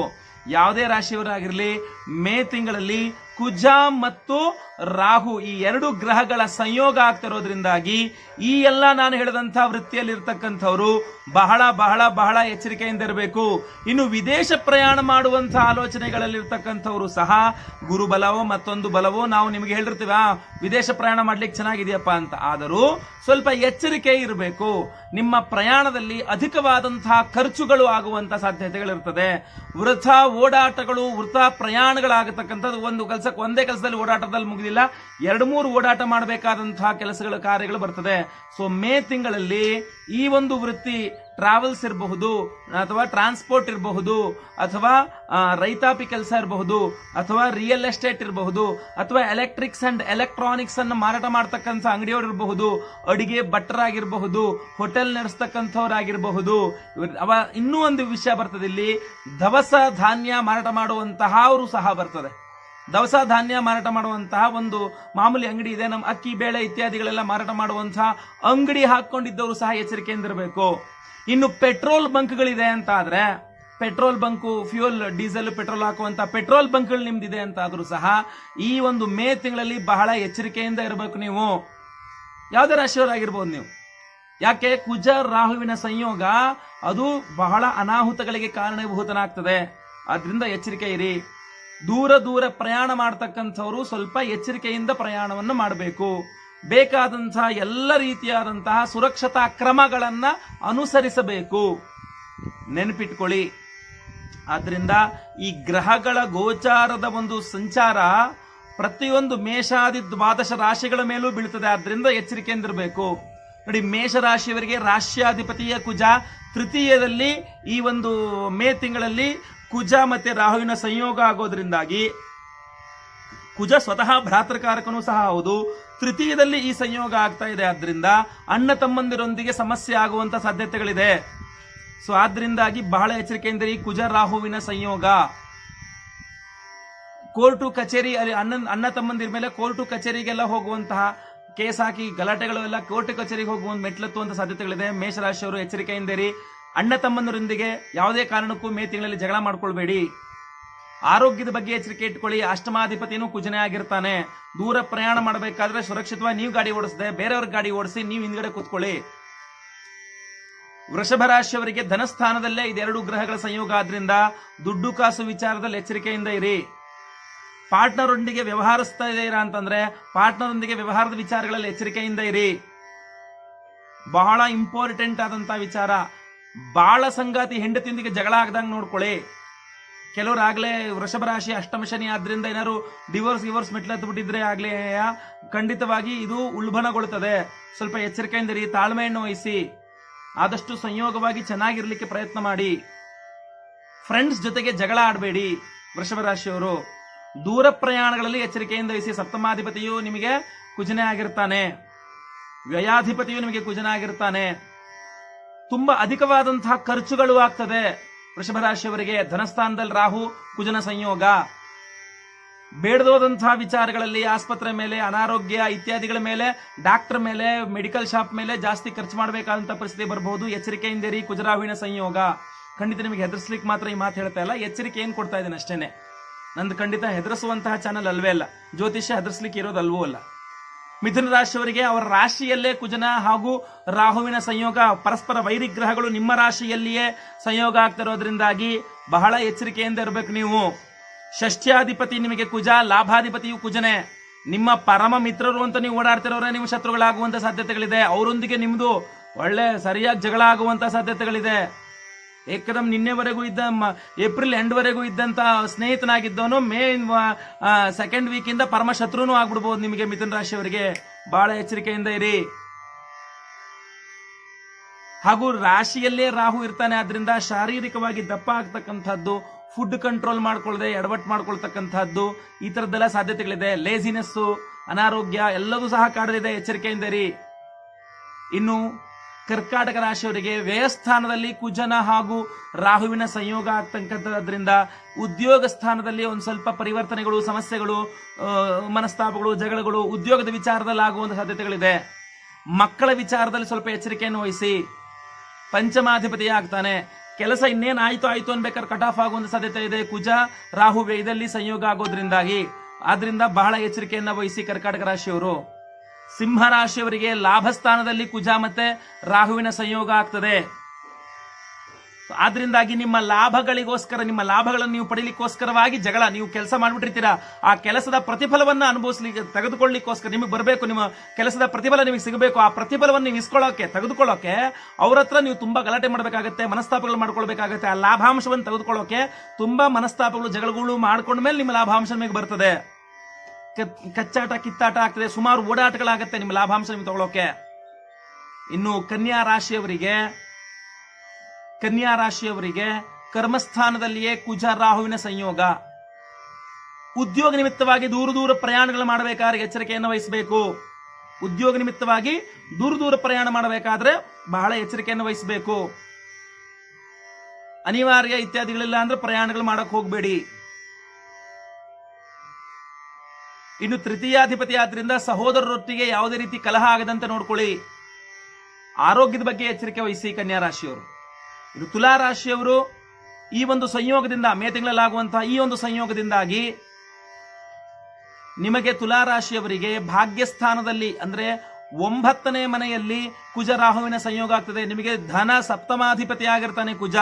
ಯಾವುದೇ ರಾಶಿಯವರಾಗಿರಲಿ, ಮೇ ತಿಂಗಳಲ್ಲಿ ಕುಜ ಮತ್ತು ರಾಹು ಈ ಎರಡು ಗ್ರಹಗಳ ಸಂಯೋಗ ಆಗ್ತಿರೋದ್ರಿಂದಾಗಿ ಈ ಎಲ್ಲ ನಾನು ಹೇಳಿದಂತಹ ವೃತ್ತಿಯಲ್ಲಿ ಇರ್ತಕ್ಕಂಥವ್ರು ಬಹಳ ಬಹಳ ಬಹಳ ಎಚ್ಚರಿಕೆಯಿಂದ ಇರಬೇಕು. ಇನ್ನು ವಿದೇಶ ಪ್ರಯಾಣ ಮಾಡುವಂತಹ ಆಲೋಚನೆಗಳಲ್ಲಿ ಇರ್ತಕ್ಕಂಥವ್ರು ಸಹ ಗುರುಬಲವೋ ಮತ್ತೊಂದು ಬಲವೋ ನಾವು ನಿಮಗೆ ಹೇಳಿರ್ತೀವ ವಿದೇಶ ಪ್ರಯಾಣ ಮಾಡ್ಲಿಕ್ಕೆ ಚೆನ್ನಾಗಿದೆಯಪ್ಪ ಅಂತ. ಆದರೂ ಸ್ವಲ್ಪ ಎಚ್ಚರಿಕೆ ಇರಬೇಕು. ನಿಮ್ಮ ಪ್ರಯಾಣದಲ್ಲಿ ಅಧಿಕವಾದಂತಹ ಖರ್ಚುಗಳು ಆಗುವಂತ ಸಾಧ್ಯತೆಗಳಿರ್ತದೆ. ವೃಥ ಓಡಾಟಗಳು, ವೃಥ ಪ್ರಯಾಣಗಳಾಗತಕ್ಕಂಥದ್ದು ಒಂದು ಕೆಲಸಕ್ಕೆ ಒಂದೇ ಕೆಲಸದಲ್ಲಿ ಓಡಾಟದಲ್ಲಿ ಮುಗಿದಿಲ್ಲ, ಎರಡು ಮೂರು ಓಡಾಟ ಮಾಡಬೇಕಾದಂತಹ ಕೆಲಸಗಳ ಕಾರ್ಯಗಳು ಬರ್ತದೆ. ಸೊ ಮೇ ತಿಂಗಳಲ್ಲಿ ಈ ಒಂದು ವೃತ್ತಿ ಟ್ರಾವೆಲ್ಸ್ ಇರಬಹುದು, ಅಥವಾ ಟ್ರಾನ್ಸ್ಪೋರ್ಟ್ ಇರಬಹುದು, ಅಥವಾ ರೈತಾಪಿ ಕೆಲಸ ಇರಬಹುದು, ಅಥವಾ ರಿಯಲ್ ಎಸ್ಟೇಟ್ ಇರಬಹುದು, ಅಥವಾ ಎಲೆಕ್ಟ್ರಿಕ್ಸ್ ಅಂಡ್ ಎಲೆಕ್ಟ್ರಾನಿಕ್ಸ್ ಅನ್ನು ಮಾರಾಟ ಮಾಡ್ತಕ್ಕಂಥ ಅಂಗಡಿಯವರು ಇರಬಹುದು, ಅಡಿಗೆ ಭಟ್ಟರಾಗಿರಬಹುದು ಹೋಟೆಲ್ ನಡೆಸ್ತಕ್ಕಂಥವ್ರಾಗಿರಬಹುದು, ಅವ, ಇನ್ನೂ ಒಂದು ವಿಷಯ ಬರ್ತದೆ ಇಲ್ಲಿ ದವಸ ಧಾನ್ಯ ಮಾರಾಟ ಮಾಡುವಂತಹ ಅವರು ಸಹ ಬರ್ತದೆ. ದವಸ ಧಾನ್ಯ ಮಾರಾಟ ಮಾಡುವಂತಹ ಒಂದು ಮಾಮೂಲಿ ಅಂಗಡಿ ಇದೆ. ನಮ್ಮ ಅಕ್ಕಿ, ಬೇಳೆ ಇತ್ಯಾದಿಗಳೆಲ್ಲ ಮಾರಾಟ ಮಾಡುವಂತಹ ಅಂಗಡಿ ಹಾಕೊಂಡಿದ್ದವರು ಸಹ ಎಚ್ಚರಿಕೆಯಿಂದ ಇರಬೇಕು. ಇನ್ನು ಪೆಟ್ರೋಲ್ ಬಂಕ್ಗಳಿದೆ ಅಂತ ಆದರೆ petrol bunk, fuel, diesel, petrol ಹಾಕುವಂತ ಪೆಟ್ರೋಲ್ ಬಂಕ್ಗಳು ನಿಮ್ದಿದೆ ಅಂತ ಆದರೂ ಸಹ ಈ ಒಂದು ಮೇ ತಿಂಗಳಲ್ಲಿ ಬಹಳ ಎಚ್ಚರಿಕೆಯಿಂದ ಇರಬೇಕು ನೀವು. ಯಾವುದೇ ರಾಶಿಯವರಾಗಿರ್ಬೋದು ನೀವು. ಯಾಕೆ? ಕುಜ ರಾಹುವಿನ ಸಂಯೋಗ ಅದು ಬಹಳ ಅನಾಹುತಗಳಿಗೆ ಕಾರಣೀಭೂತನಾಗ್ತದೆ. ಆದ್ರಿಂದ ಎಚ್ಚರಿಕೆ ಇರಿ. ದೂರ ದೂರ ಪ್ರಯಾಣ ಮಾಡ್ತಕ್ಕಂಥವ್ರು ಸ್ವಲ್ಪ ಎಚ್ಚರಿಕೆಯಿಂದ ಪ್ರಯಾಣವನ್ನು ಮಾಡಬೇಕು. ಬೇಕಾದಂತಹ ಎಲ್ಲ ರೀತಿಯಾದಂತಹ ಸುರಕ್ಷತಾ ಕ್ರಮಗಳನ್ನ ಅನುಸರಿಸಬೇಕು. ನೆನಪಿಟ್ಕೊಳ್ಳಿ. ಆದ್ರಿಂದ ಈ ಗ್ರಹಗಳ ಗೋಚಾರದ ಒಂದು ಸಂಚಾರ ಪ್ರತಿಯೊಂದು ಮೇಷಾದಿ ದ್ವಾದಶ ರಾಶಿಗಳ ಮೇಲೂ ಬೀಳ್ತದೆ. ಆದ್ರಿಂದ ಎಚ್ಚರಿಕೆಯಿಂದಿರಬೇಕು ನೋಡಿ, ಮೇಷರಾಶಿಯವರಿಗೆ ರಾಶ್ಯಾಧಿಪತಿಯ ಕುಜ ತೃತೀಯದಲ್ಲಿ ಈ ಒಂದು ಮೇ ತಿಂಗಳಲ್ಲಿ ಕುಜ ಮತ್ತೆ ರಾಹುವಿನ ಸಂಯೋಗ ಆಗೋದ್ರಿಂದಾಗಿ ಕುಜ ಸ್ವತಃ ಭ್ರಾತೃಕಾರಕನೂ ಸಹ ಹೌದು. ತೃತೀಯದಲ್ಲಿ ಈ ಸಂಯೋಗ ಆಗ್ತಾ ಇದೆ. ಆದ್ರಿಂದ ಅಣ್ಣ ತಮ್ಮಂದಿರೊಂದಿಗೆ ಸಮಸ್ಯೆ ಆಗುವಂತ ಸಾಧ್ಯತೆಗಳಿದೆ. ಸೊ ಆದ್ರಿಂದಾಗಿ ಬಹಳ ಎಚ್ಚರಿಕೆಯಿಂದ ಈ ಕುಜ ರಾಹುವಿನ ಸಂಯೋಗ. ಕೋರ್ಟು ಕಚೇರಿ ಅಲ್ಲಿ ಅಣ್ಣ ಅಣ್ಣ ತಮ್ಮಂದಿರ ಮೇಲೆ ಕೋರ್ಟು ಕಚೇರಿಗೆಲ್ಲ ಹೋಗುವಂತಹ ಕೇಸ್ ಹಾಕಿ ಗಲಾಟೆಗಳು ಎಲ್ಲ ಕೋರ್ಟ್ ಕಚೇರಿಗೆ ಹೋಗುವ ಮೆಟ್ಲತ್ತುವಂತ ಸಾಧ್ಯತೆಗಳಿದೆ. ಮೇಷರಾಶಿಯವರು ಎಚ್ಚರಿಕೆಯಿಂದ ಇರಿ ಅಣ್ಣ ತಮ್ಮನರೊಂದಿಗೆ ಯಾವುದೇ ಕಾರಣಕ್ಕೂ ಮೇ ತಿಂಗಳಲ್ಲಿ ಜಗಳ ಮಾಡ್ಕೊಳ್ಬೇಡಿ. ಆರೋಗ್ಯದ ಬಗ್ಗೆ ಎಚ್ಚರಿಕೆ ಇಟ್ಕೊಳ್ಳಿ ಅಷ್ಟಮಾಧಿಪತಿನೂ ಕುಜನೆ ಆಗಿರ್ತಾನೆ. ದೂರ ಪ್ರಯಾಣ ಮಾಡಬೇಕಾದ್ರೆ ಸುರಕ್ಷಿತವಾಗಿ ನೀವು ಗಾಡಿ ಓಡಿಸದೆ ಬೇರೆಯವ್ರ ಗಾಡಿ ಓಡಿಸಿ ನೀವು ಹಿಂದ್ಗಡೆ ಕೂತ್ಕೊಳ್ಳಿ. ವೃಷಭ ರಾಶಿಯವರಿಗೆ ಧನಸ್ಥಾನದಲ್ಲೇ ಇದೆರಡು ಗ್ರಹಗಳ ಸಂಯೋಗ ಆದ್ರಿಂದ ದುಡ್ಡು ಕಾಸು ವಿಚಾರದಲ್ಲಿ ಎಚ್ಚರಿಕೆಯಿಂದ ಇರಿ. ಪಾರ್ಟ್ನರೊಂದಿಗೆ ವ್ಯವಹರಿಸ್ತಾ ಇದ್ದೀರಾ ಅಂತಂದ್ರೆ ಪಾರ್ಟ್ನರೊಂದಿಗೆ ವ್ಯವಹಾರದ ವಿಚಾರಗಳಲ್ಲಿ ಎಚ್ಚರಿಕೆಯಿಂದ ಇರಿ. ಬಹಳ ಇಂಪಾರ್ಟೆಂಟ್ ಆದಂತಹ ವಿಚಾರ. ಬಾಳ ಸಂಗಾತಿ ಹೆಂಡತಿಯೊಂದಿಗೆ ಜಗಳ ಆಗದಂಗೆ ನೋಡ್ಕೊಳ್ಳಿ ಕೆಲವರು ಆಗಲೇ ವೃಷಭ ರಾಶಿ ಅಷ್ಟಮ ಶನಿ ಆದ್ರಿಂದ ಏನಾದ್ರು ಡಿವೋರ್ಸ್ ಡಿವೋರ್ಸ್ ಮೆಟ್ಲತ್ತು ಬಿಟ್ಟಿದ್ರೆ ಆಗಲೇ ಖಂಡಿತವಾಗಿ ಇದು ಉಲ್ಬಣಗೊಳ್ಳುತ್ತದೆ ಸ್ವಲ್ಪ ಎಚ್ಚರಿಕೆಯಿಂದ ಇರಿ, ತಾಳ್ಮೆಯನ್ನು ವಹಿಸಿ. ಆದಷ್ಟು ಸಂಯೋಗವಾಗಿ ಚೆನ್ನಾಗಿರ್ಲಿಕ್ಕೆ ಪ್ರಯತ್ನ ಮಾಡಿ. ಫ್ರೆಂಡ್ಸ್ ಜೊತೆಗೆ ಜಗಳ ಆಡಬೇಡಿ, ವೃಷಭ ರಾಶಿಯವರು. ದೂರ ಪ್ರಯಾಣಗಳಲ್ಲಿ ಎಚ್ಚರಿಕೆಯಿಂದ ವಹಿಸಿ, ಸಪ್ತಮಾಧಿಪತಿಯು ನಿಮಗೆ ಕುಜನೆ ಆಗಿರ್ತಾನೆ. ವ್ಯಯಾಧಿಪತಿಯು ನಿಮಗೆ ಕುಜನ ಆಗಿರ್ತಾನೆ ತುಂಬಾ ಅಧಿಕವಾದಂತಹ ಖರ್ಚುಗಳು ಆಗ್ತದೆ. ವೃಷಭ ರಾಶಿಯವರಿಗೆ ಧನಸ್ಥಾನದಲ್ಲಿ ರಾಹು, ಕುಜನ ಸಂಯೋಗ. ಬೇಡದೋದಂತಹ ವಿಚಾರಗಳಲ್ಲಿ ಆಸ್ಪತ್ರೆ ಮೇಲೆ, ಅನಾರೋಗ್ಯ ಇತ್ಯಾದಿಗಳ ಮೇಲೆ, ಡಾಕ್ಟರ್ ಮೇಲೆ, ಮೆಡಿಕಲ್ ಶಾಪ್ ಮೇಲೆ ಜಾಸ್ತಿ ಖರ್ಚು ಮಾಡಬೇಕಾದಂತಹ ಪರಿಸ್ಥಿತಿ ಬರಬಹುದು. ಎಚ್ಚರಿಕೆಯಿಂದ ರೀ ಕುಜರಾಹುವಿನ ಸಂಯೋಗ. ಖಂಡಿತ ನಿಮಗೆ ಹೆದರ್ಸ್ಲಿಕ್ಕೆ ಮಾತ್ರ ಈ ಮಾತು ಹೇಳ್ತಾ ಇಲ್ಲ. ಎಚ್ಚರಿಕೆ ಏನು ಕೊಡ್ತಾ ಇದ್ದೇನೆ ಅಷ್ಟೇನೆ. ನಂದು ಖಂಡಿತ ಹೆದರಿಸುವಂತಹ ಚಾನಲ್ ಅಲ್ವೇ ಅಲ್ಲ. ಜ್ಯೋತಿಷ್ಯ ಹೆದರ್ಸ್ಲಿಕ್ಕೆ ಇರೋದು ಅಲ್ವೂ ಅಲ್ಲ. ಮಿಥುನ ರಾಶಿಯವರಿಗೆ ಅವರ ರಾಶಿಯಲ್ಲೇ ಕುಜನ ಹಾಗೂ ರಾಹುವಿನ ಸಂಯೋಗ. ಪರಸ್ಪರ ವೈರಿ ಗ್ರಹಗಳು ನಿಮ್ಮ ರಾಶಿಯಲ್ಲಿಯೇ ಸಂಯೋಗ ಆಗ್ತಿರೋದ್ರಿಂದಾಗಿ ಬಹಳ ಎಚ್ಚರಿಕೆಯಿಂದ ಇರಬೇಕು ನೀವು. ಷಷ್ಠ್ಯಾಧಿಪತಿ ನಿಮಗೆ ಕುಜ, ಲಾಭಾಧಿಪತಿಯು ಕುಜನೆ. ನಿಮ್ಮ ಪರಮ ಮಿತ್ರರು ಅಂತ ನೀವು ಓಡಾಡ್ತಿರೋರೆ ನೀವು ಶತ್ರುಗಳಾಗುವಂತ ಸಾಧ್ಯತೆಗಳಿದೆ. ಅವರೊಂದಿಗೆ ನಿಮ್ಮದು ಒಳ್ಳೆ ಸರಿಯಾಗಿ ಜಗಳ ಆಗುವಂತ ಸಾಧ್ಯತೆಗಳಿದೆ. ಏಕದಮ್ ನಿನ್ನೆವರೆಗೂ ಇದ್ದ ಏಪ್ರಿಲ್ ಎಂಡ್ವರೆಗೂ ಇದ್ದಂತ ಸ್ನೇಹಿತನಾಗಿದ್ದವನು ಮೇ ಸೆಕೆಂಡ್ ವೀಕಿಂದ ಪರಮ ಶತ್ರುನೂ ಆಗ್ಬಿಡ್ಬೋದು ನಿಮಗೆ ಮಿಥುನ್ ರಾಶಿಯವರಿಗೆ. ಬಹಳ ಎಚ್ಚರಿಕೆಯಿಂದ ಇರಿ. ಹಾಗೂ ರಾಶಿಯಲ್ಲೇ ರಾಹು ಇರ್ತಾನೆ, ಆದ್ರಿಂದ ಶಾರೀರಿಕವಾಗಿ ದಪ್ಪ ಆಗ್ತಕ್ಕಂಥದ್ದು ಫುಡ್ ಕಂಟ್ರೋಲ್ ಮಾಡ್ಕೊಳ್ಳದೆ ಎಡವಟ್ ಮಾಡ್ಕೊಳ್ತಕ್ಕಂಥದ್ದು, ಈ ಥರದ್ದೆಲ್ಲ ಸಾಧ್ಯತೆಗಳಿದೆ. ಲೇಸಿನೆಸ್ಸು ಅನಾರೋಗ್ಯ ಎಲ್ಲವೂ ಸಹ ಕಾಡಲಿದೆ. ಎಚ್ಚರಿಕೆಯಿಂದ ಇರಿ. ಇನ್ನು ಕರ್ಕಾಟಕ ರಾಶಿಯವರಿಗೆ ವ್ಯಯಸ್ಥಾನದಲ್ಲಿ ಕುಜನ ಹಾಗೂ ರಾಹುವಿನ ಸಂಯೋಗ ಆಗ್ತಕ್ಕಂಥದ್ರಿಂದ ಉದ್ಯೋಗ ಸ್ಥಾನದಲ್ಲಿ ಒಂದು ಸ್ವಲ್ಪ ಪರಿವರ್ತನೆಗಳು, ಸಮಸ್ಯೆಗಳು ಮನಸ್ತಾಪಗಳು, ಜಗಳಗಳು ಉದ್ಯೋಗದ ವಿಚಾರದಲ್ಲಿ ಆಗುವಂಥ ಸಾಧ್ಯತೆಗಳಿದೆ. ಮಕ್ಕಳ ವಿಚಾರದಲ್ಲಿ ಸ್ವಲ್ಪ ಎಚ್ಚರಿಕೆಯನ್ನು ವಹಿಸಿ. ಪಂಚಮಾಧಿಪತಿ ಆಗ್ತಾನೆ. ಕೆಲಸ ಇನ್ನೇನು ಆಯ್ತು ಆಯಿತು ಅನ್ಬೇಕಾದ್ರೆ ಕಟ್ ಆಫ್ ಆಗುವಂತ ಸಾಧ್ಯತೆ ಇದೆ. ಕುಜ, ರಾಹು ವ್ಯಯದಲ್ಲಿ ಸಂಯೋಗ ಆಗೋದ್ರಿಂದಾಗಿ. ಆದ್ರಿಂದ ಬಹಳ ಎಚ್ಚರಿಕೆಯನ್ನ ವಹಿಸಿ ಕರ್ಕಾಟಕ ರಾಶಿಯವರು. ಸಿಂಹ ಲಾಭಸ್ಥಾನದಲ್ಲಿ ಲಾಭ ಸ್ಥಾನದಲ್ಲಿ ಕುಜ ಮತ್ತೆ ರಾಹುವಿನ ಸಂಯೋಗ ಆಗ್ತದೆ. ಆದ್ರಿಂದಾಗಿ ನಿಮ್ಮ ಲಾಭಗಳಿಗೋಸ್ಕರ, ನಿಮ್ಮ ಲಾಭಗಳನ್ನು ನೀವು ಪಡೀಲಿಕ್ಕೋಸ್ಕರವಾಗಿ ಜಗಳ, ನೀವು ಕೆಲಸ ಮಾಡಿಬಿಟ್ಟಿರ್ತೀರಾ, ಆ ಕೆಲಸದ ಪ್ರತಿಫಲವನ್ನ ಅನುಭವಿಸ್ಲಿಕ್ಕೆ, ತೆಗೆದುಕೊಳ್ಳಿಕ್ಕೋಸ್ಕರ ನಿಮಗೆ ಬರಬೇಕು, ನಿಮ್ಮ ಕೆಲಸದ ಪ್ರತಿಫಲ ನಿಮಗೆ ಸಿಗಬೇಕು, ಆ ಪ್ರತಿಫಲವನ್ನು ನೀವು ಇಸ್ಕೊಳ್ಳೋಕೆ, ತೆಗೆದುಕೊಳ್ಳೋಕೆ ಅವ್ರ ಹತ್ರ ನೀವು ತುಂಬಾ ಗಲಾಟೆ ಮಾಡಬೇಕಾಗತ್ತೆ, ಮನಸ್ತಾಪಗಳು ಮಾಡ್ಕೊಳ್ಬೇಕಾಗತ್ತೆ, ಆ ಲಾಭಾಂಶವನ್ನು ತೆಗೆದುಕೊಳ್ಳೋಕೆ ತುಂಬಾ ಮನಸ್ತಾಪಗಳು, ಜಗಳಗಳು ಮಾಡ್ಕೊಂಡ್ಮೇಲೆ ನಿಮ್ಮ ಲಾಭಾಂಶ ನಿಮಗೆ ಬರ್ತದೆ. ಕಚ್ಚಾಟ, ಕಿತ್ತಾಟ ಆಗ್ತದೆ. ಸುಮಾರು ಓಡಾಟಗಳಾಗತ್ತೆ ನಿಮ್ಮ ಲಾಭಾಂಶ ನಿಮ್ಗೆ ತಗೊಳ್ಳೋಕೆ ಇನ್ನು ಕನ್ಯಾ ರಾಶಿಯವರಿಗೆ ಕನ್ಯಾ ರಾಶಿಯವರಿಗೆ ಕರ್ಮಸ್ಥಾನದಲ್ಲಿಯೇ ಕುಜ ರಾಹುವಿನ ಸಂಯೋಗ. ಉದ್ಯೋಗ ನಿಮಿತ್ತವಾಗಿ ದೂರ ದೂರ ಪ್ರಯಾಣಗಳು ಮಾಡಬೇಕಾದ್ರೆ ಎಚ್ಚರಿಕೆಯನ್ನು ವಹಿಸಬೇಕು. ಉದ್ಯೋಗ ನಿಮಿತ್ತವಾಗಿ ದೂರ ದೂರ ಪ್ರಯಾಣ ಮಾಡಬೇಕಾದ್ರೆ ಬಹಳ ಎಚ್ಚರಿಕೆಯನ್ನು ವಹಿಸಬೇಕು. ಅನಿವಾರ್ಯ ಇತ್ಯಾದಿಗಳಿಲ್ಲ ಅಂದ್ರೆ ಪ್ರಯಾಣಗಳು ಮಾಡಕ್ ಹೋಗಬೇಡಿ. ಇನ್ನು ತೃತೀಯಾಧಿಪತಿ ಆದ್ರಿಂದ ಸಹೋದರರೊಟ್ಟಿಗೆ ಯಾವುದೇ ರೀತಿ ಕಲಹ ಆಗದಂತೆ ನೋಡ್ಕೊಳ್ಳಿ. ಆರೋಗ್ಯದ ಬಗ್ಗೆ ಎಚ್ಚರಿಕೆ ವಹಿಸಿ ಕನ್ಯಾ ರಾಶಿಯವರು. ಇನ್ನು ತುಲಾ ರಾಶಿಯವರು ಈ ಒಂದು ಸಂಯೋಗದಿಂದ, ಮೇ ತಿಂಗಳಲ್ಲಾಗುವಂತಹ ಈ ಒಂದು ಸಂಯೋಗದಿಂದಾಗಿ ನಿಮಗೆ ತುಲಾ ರಾಶಿಯವರಿಗೆ ಭಾಗ್ಯಸ್ಥಾನದಲ್ಲಿ, ಅಂದ್ರೆ ಒಂಬತ್ತನೇ ಮನೆಯಲ್ಲಿ ಕುಜ ರಾಹುವಿನ ಸಂಯೋಗ ಆಗ್ತದೆ. ನಿಮಗೆ ಧನ ಸಪ್ತಮಾಧಿಪತಿ ಆಗಿರ್ತಾನೆ ಕುಜ.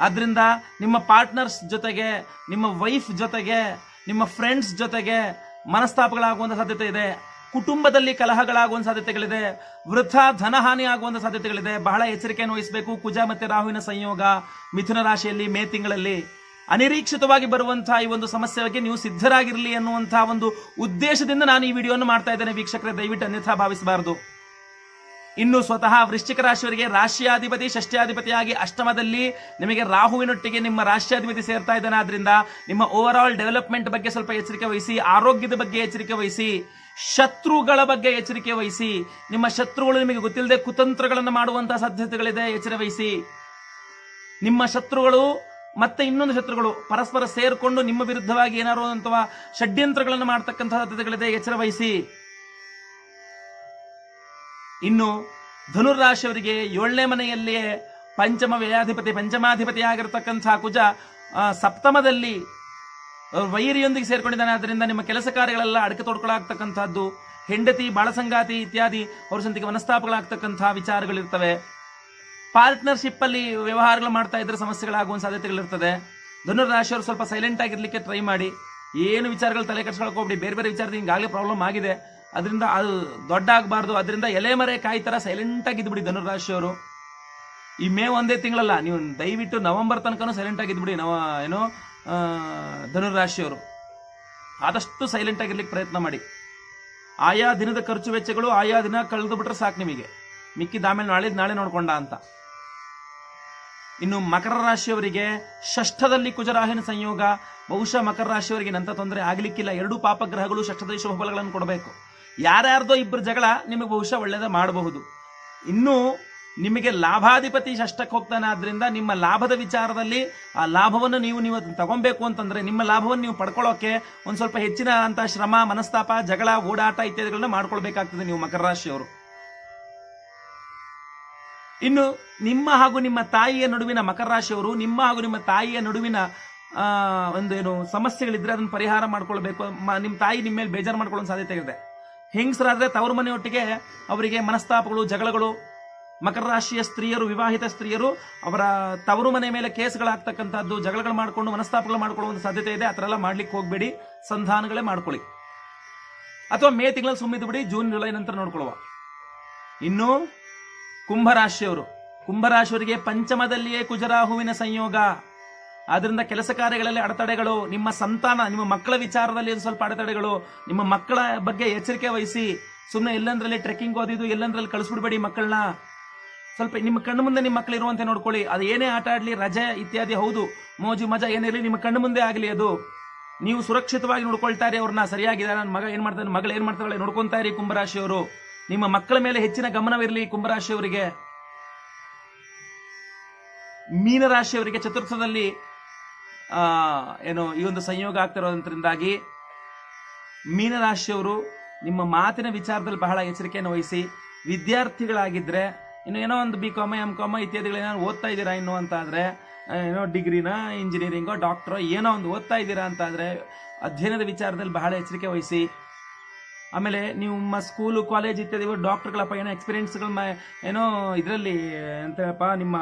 ಆದ್ರಿಂದ ನಿಮ್ಮ ಪಾರ್ಟ್ನರ್ಸ್ ಜೊತೆಗೆ, ನಿಮ್ಮ ವೈಫ್ ಜೊತೆಗೆ ನಿಮ್ಮ ಫ್ರೆಂಡ್ಸ್ ಜೊತೆಗೆ ಮನಸ್ತಾಪಗಳಾಗುವಂಥ ಸಾಧ್ಯತೆ ಇದೆ, ಕುಟುಂಬದಲ್ಲಿ ಕಲಹಗಳಾಗುವಂಥ ಸಾಧ್ಯತೆಗಳಿದೆ, ವೃಥಾ ಧನಹಾನಿ ಆಗುವಂಥ ಸಾಧ್ಯತೆಗಳಿದೆ, ಬಹಳ ಎಚ್ಚರಿಕೆಯನ್ನು ವಹಿಸಬೇಕು. ಕುಜ ಮತ್ತು ರಾಹುವಿನ ಸಂಯೋಗ ಮಿಥುನ ರಾಶಿಯಲ್ಲಿ ಮೇ ತಿಂಗಳಲ್ಲಿ. ಅನಿರೀಕ್ಷಿತವಾಗಿ ಬರುವಂತಹ ಈ ಒಂದು ಸಮಸ್ಯೆ ಬಗ್ಗೆ ನೀವು ಸಿದ್ಧರಾಗಿರಲಿ ಅನ್ನುವಂತಹ ಒಂದು ಉದ್ದೇಶದಿಂದ ನಾನು ಈ ವಿಡಿಯೋವನ್ನು ಮಾಡ್ತಾ ಇದ್ದೇನೆ. ವೀಕ್ಷಕರೇ, ದಯವಿಟ್ಟು ಅನ್ಯಥಾ ಭಾವಿಸಬಾರದು. ಇನ್ನು ಸ್ವತಃ ವೃಶ್ಚಿಕ ರಾಶಿಯವರಿಗೆ ರಾಶಿಯಾಧಿಪತಿ ಷಷ್ಟ್ಯಾಧಿಪತಿಯಾಗಿ ಅಷ್ಟಮದಲ್ಲಿ ನಿಮಗೆ ರಾಹುವಿನೊಟ್ಟಿಗೆ ನಿಮ್ಮ ರಾಶಿಯಾಧಿಪತಿ ಸೇರ್ತಾ ಇದ್ದಾನೆ. ಆದ್ರಿಂದ ನಿಮ್ಮ ಓವರ್ ಆಲ್ ಡೆವಲಪ್ಮೆಂಟ್ ಬಗ್ಗೆ ಸ್ವಲ್ಪ ಎಚ್ಚರಿಕೆ ವಹಿಸಿ, ಆರೋಗ್ಯದ ಬಗ್ಗೆ ಎಚ್ಚರಿಕೆ ವಹಿಸಿ, ಶತ್ರುಗಳ ಬಗ್ಗೆ ಎಚ್ಚರಿಕೆ ವಹಿಸಿ, ನಿಮ್ಮ ಶತ್ರುಗಳು ನಿಮಗೆ ಗೊತ್ತಿಲ್ಲದೆ ಕುತಂತ್ರಗಳನ್ನು ಮಾಡುವಂತಹ ಸಾಧ್ಯತೆಗಳಿದೆ, ಎಚ್ಚರ ವಹಿಸಿ. ನಿಮ್ಮ ಶತ್ರುಗಳು ಮತ್ತೆ ಇನ್ನೊಂದು ಶತ್ರುಗಳು ಪರಸ್ಪರ ಸೇರಿಕೊಂಡು ನಿಮ್ಮ ವಿರುದ್ಧವಾಗಿ ಏನಾರು ಅಥವಾ ಷಡ್ಯಂತ್ರಗಳನ್ನು ಮಾಡತಕ್ಕಂತಹ ಸಾಧ್ಯತೆಗಳಿದೆ, ಎಚ್ಚರ ವಹಿಸಿ. ಇನ್ನು ಧನುರಾಶಿಯವರಿಗೆ ಏಳನೇ ಮನೆಯಲ್ಲಿಯೇ ಪಂಚಮ ವ್ಯಯಾಧಿಪತಿ ಪಂಚಮಾಧಿಪತಿ ಆಗಿರತಕ್ಕಂತಹ ಕುಜ ಸಪ್ತಮದಲ್ಲಿ ವೈರಿಯೊಂದಿಗೆ ಸೇರ್ಕೊಂಡಿದ್ದಾನೆ. ಆದ್ದರಿಂದ ನಿಮ್ಮ ಕೆಲಸ ಕಾರ್ಯಗಳೆಲ್ಲ ಅಡಕೆ ತೊಡ್ಕೊಳ್ಳಾಗ್ತಕ್ಕಂಥದ್ದು ಹೆಂಡತಿ, ಬಾಳಸಂಗಾತಿ ಇತ್ಯಾದಿ ಅವ್ರ ಸಂತಿಗೆ ಮನಸ್ತಾಪಗಳಾಗ್ತಕ್ಕಂತಹ ವಿಚಾರಗಳಿರ್ತವೆ. ಪಾರ್ಟ್ನರ್ಶಿಪ್ ಅಲ್ಲಿ ವ್ಯವಹಾರಗಳು ಮಾಡ್ತಾ ಇದ್ರೆ ಸಮಸ್ಯೆಗಳಾಗುವ ಸಾಧ್ಯತೆಗಳಿರ್ತದೆ. ಧನುರಾಶಿಯವರು ಸ್ವಲ್ಪ ಸೈಲೆಂಟ್ ಆಗಿರ್ಲಿಕ್ಕೆ ಟ್ರೈ ಮಾಡಿ. ಏನು ವಿಚಾರಗಳು ತಲೆ ಕಟ್ಸ್ಕೊಳ್ಕೋಬಿಡಿ ಬೇರೆ ಬೇರೆ ವಿಚಾರದಿಂದ ಈಗಾಗಲೇ ಪ್ರಾಬ್ಲಮ್ ಆಗಿದೆ. ಅದರಿಂದ ಅದು ದೊಡ್ಡ ಆಗಬಾರ್ದು ಅದರಿಂದ ಎಲೆಮರೆ ಕಾಯಿ ತರ ಸೈಲೆಂಟ್ ಆಗಿದ್ಬಿಡಿ ಧನುರಾಶಿಯವರು ಈ ಮೇ ಒಂದೇ ತಿಂಗಳಲ್ಲ, ನೀವು ದಯವಿಟ್ಟು ನವೆಂಬರ್ ತನಕನೂ ಸೈಲೆಂಟ್ ಆಗಿದ್ಬಿಡಿ ನವ, ಏನು ಧನುರಾಶಿಯವರು ಆದಷ್ಟು ಸೈಲೆಂಟ್ ಆಗಿರ್ಲಿಕ್ಕೆ ಪ್ರಯತ್ನ ಮಾಡಿ. ಆಯಾ ದಿನದ ಖರ್ಚು ವೆಚ್ಚಗಳು ಆಯಾ ದಿನ ಕಳೆದು ಬಿಟ್ರೆ ಸಾಕು ನಿಮಗೆ. ಮಿಕ್ಕಿದ ಆಮೇಲೆ ನಾಳೆ ನಾಳೆ ನೋಡ್ಕೊಂಡ ಅಂತ. ಇನ್ನು ಮಕರ ರಾಶಿಯವರಿಗೆ ಷಷ್ಠದಲ್ಲಿ ಕುಜರಾಹಿನ ಸಂಯೋಗ. ಬಹುಶಃ ಮಕರ ರಾಶಿಯವರಿಗೆ ನಂತ ತೊಂದರೆ ಆಗಲಿಕ್ಕಿಲ್ಲ. ಎರಡೂ ಪಾಪಗ್ರಹಗಳು ಷಷ್ಠದಲ್ಲಿ ಶುಭ ಫಲಗಳನ್ನು ಕೊಡಬೇಕು. ಯಾರ್ಯಾರ್ದೋ ಇಬ್ಬರು ಜಗಳ ನಿಮಗೆ ಬಹುಶಃ ಒಳ್ಳೇದ ಮಾಡಬಹುದು. ಇನ್ನು ನಿಮಗೆ ಲಾಭಾಧಿಪತಿ ಷಷ್ಟಕ್ಕೆ ಹೋಗ್ತಾನೆ ಆದ್ರಿಂದ ನಿಮ್ಮ ಲಾಭದ ವಿಚಾರದಲ್ಲಿ ಆ ಲಾಭವನ್ನು ನೀವು ನೀವು ತಗೊಬೇಕು ಅಂತಂದ್ರೆ ನಿಮ್ಮ ಲಾಭವನ್ನು ನೀವು ಪಡ್ಕೊಳ್ಳೋಕೆ ಒಂದು ಸ್ವಲ್ಪ ಹೆಚ್ಚಿನ ಅಂತ ಶ್ರಮ, ಮನಸ್ತಾಪ, ಜಗಳ, ಓಡಾಟ ಇತ್ಯಾದಿಗಳನ್ನ ಮಾಡ್ಕೊಳ್ಬೇಕಾಗ್ತದೆ ನೀವು ಮಕರ ರಾಶಿಯವರು. ಇನ್ನು ನಿಮ್ಮ ಹಾಗೂ ನಿಮ್ಮ ತಾಯಿಯ ನಡುವಿನ ಮಕರ ರಾಶಿಯವರು, ನಿಮ್ಮ ಹಾಗೂ ನಿಮ್ಮ ತಾಯಿಯ ನಡುವಿನ ಒಂದು ಏನು ಸಮಸ್ಯೆಗಳಿದ್ರೆ ಅದನ್ನು ಪರಿಹಾರ ಮಾಡ್ಕೊಳ್ಬೇಕು ನಿಮ್ಮ ತಾಯಿ ನಿಮ್ಮ ಮೇಲೆ ಬೇಜಾರು ಮಾಡ್ಕೊಳ್ಳೋ ಸಾಧ್ಯತೆ ಇದೆ. ಹೆಂಗಸರಾದ್ರೆ ತವರು ಮನೆಯೊಟ್ಟಿಗೆ ಅವರಿಗೆ ಮನಸ್ತಾಪಗಳು, ಜಗಳಗಳು. ಮಕರ ರಾಶಿಯ ಸ್ತ್ರೀಯರು, ವಿವಾಹಿತ ಸ್ತ್ರೀಯರು, ಅವರ ತವರು ಮನೆ ಮೇಲೆ ಕೇಸ್ಗಳಾಗ್ತಕ್ಕಂಥದ್ದು, ಜಗಳಗಳು ಮಾಡಿಕೊಂಡು, ಮನಸ್ತಾಪಗಳು ಮಾಡ್ಕೊಳ್ಳುವಂತ ಸಾಧ್ಯತೆ ಇದೆ. ಆ ಥರ ಎಲ್ಲ ಮಾಡ್ಲಿಕ್ಕೆ ಹೋಗಬೇಡಿ. ಸಂಧಾನಗಳೇ ಮಾಡ್ಕೊಳ್ಳಿ. ಅಥವಾ ಮೇ ತಿಂಗಳಲ್ಲಿ ಸುಮ್ಮಿದ್ದು ಬಿಡಿ, ಜೂನ್, ಜುಲೈ ನಂತರ ನೋಡ್ಕೊಳ್ಳುವ. ಇನ್ನು ಕುಂಭರಾಶಿಯವರು ಕುಂಭರಾಶಿಯವರಿಗೆ ಪಂಚಮದಲ್ಲಿಯೇ ಕುಜರಾಹುವಿನ ಸಂಯೋಗ. ಆದ್ರಿಂದ ಕೆಲಸ ಕಾರ್ಯಗಳಲ್ಲಿ ಅಡೆತಡೆಗಳು, ನಿಮ್ಮ ಸಂತಾನ, ನಿಮ್ಮ ಮಕ್ಕಳ ವಿಚಾರದಲ್ಲಿ ಸ್ವಲ್ಪ ಅಡೆತಡೆಗಳು, ನಿಮ್ಮ ಮಕ್ಕಳ ಬಗ್ಗೆ ಎಚ್ಚರಿಕೆ ವಹಿಸಿ ಸುಮ್ಮನೆ ಎಲ್ಲಂದ್ರಲ್ಲಿ ಟ್ರೆಕ್ಕಿಂಗ್ ಓದಿದ್ದು ಎಲ್ಲಂದ್ರಲ್ಲಿ ಕಳಿಸ್ಬಿಡ್ಬೇಡಿ ಮಕ್ಕಳನ್ನ. ಸ್ವಲ್ಪ ನಿಮ್ಮ ಕಣ್ಣು ಮುಂದೆ ನಿಮ್ಮ ಮಕ್ಕಳು ಇರುವಂತೆ ನೋಡ್ಕೊಳ್ಳಿ. ಅದು ಏನೇ ಆಟ ಆಡಲಿ, ರಜೆ ಇತ್ಯಾದಿ ಹೌದು. ಮೋಜು, ಮಜಾ ಏನಿರಲಿ, ನಿಮ್ಮ ಕಣ್ಣು ಮುಂದೆ ಆಗಲಿ ಅದು. ನೀವು ಸುರಕ್ಷಿತವಾಗಿ ನೋಡ್ಕೊಳ್ತಾರೆ ಅವ್ರನ್ನ, ಸರಿಯಾಗಿದೆ, ನನ್ನ ಮಗ ಏನ್ ಮಾಡ್ತಾನೆ, ಮಗಳು ಏನ್ ಮಾಡ್ತಾಳೆ, ನೋಡ್ಕೊತಾ ಇರಿ ಕುಂಭರಾಶಿಯವರು. ನಿಮ್ಮ ಮಕ್ಕಳ ಮೇಲೆ ಹೆಚ್ಚಿನ ಗಮನವಿರಲಿ ಕುಂಭರಾಶಿಯವರಿಗೆ. ಮೀನರಾಶಿಯವರಿಗೆ ಚತುರ್ಥದಲ್ಲಿ ಏನು, ಈ ಒಂದು ಸಂಯೋಗ ಆಗ್ತಿರೋದ್ರಿಂದಾಗಿ ಮೀನರಾಶಿಯವರು ನಿಮ್ಮ ಮಾತಿನ ವಿಚಾರದಲ್ಲಿ ಬಹಳ ಎಚ್ಚರಿಕೆಯನ್ನು ವಹಿಸಿ ವಿದ್ಯಾರ್ಥಿಗಳಾಗಿದ್ರೆ, ಇನ್ನು ಏನೋ ಒಂದು ಬಿ ಕಾಮ ಎಂ ಕಾಮ ಇತ್ಯಾದಿಗಳೇನೋ ಓದ್ತಾ ಇದ್ದೀರಾ ಇನ್ನು ಅಂತ ಆದ್ರೆ ಏನೋ ಡಿಗ್ರಿನ ಇಂಜಿನಿಯರಿಂಗೋ ಡಾಕ್ಟ್ರೋ ಏನೋ ಒಂದು ಓದ್ತಾ ಇದ್ದೀರಾ ಅಂತ ಆದ್ರೆ ಅಧ್ಯಯನದ ವಿಚಾರದಲ್ಲಿ ಬಹಳ ಎಚ್ಚರಿಕೆ ವಹಿಸಿ. ಆಮೇಲೆ ನಿಮ್ಮ ಸ್ಕೂಲು ಕಾಲೇಜ್ ಇತ್ಯಾದಿ ಡಾಕ್ಟ್ರ್ಗಳಪ್ಪ ಏನೋ ಎಕ್ಸ್ಪೀರಿಯನ್ಸ್ಗಳ ಏನೋ ಇದರಲ್ಲಿ, ಎಂತಪ್ಪ, ನಿಮ್ಮ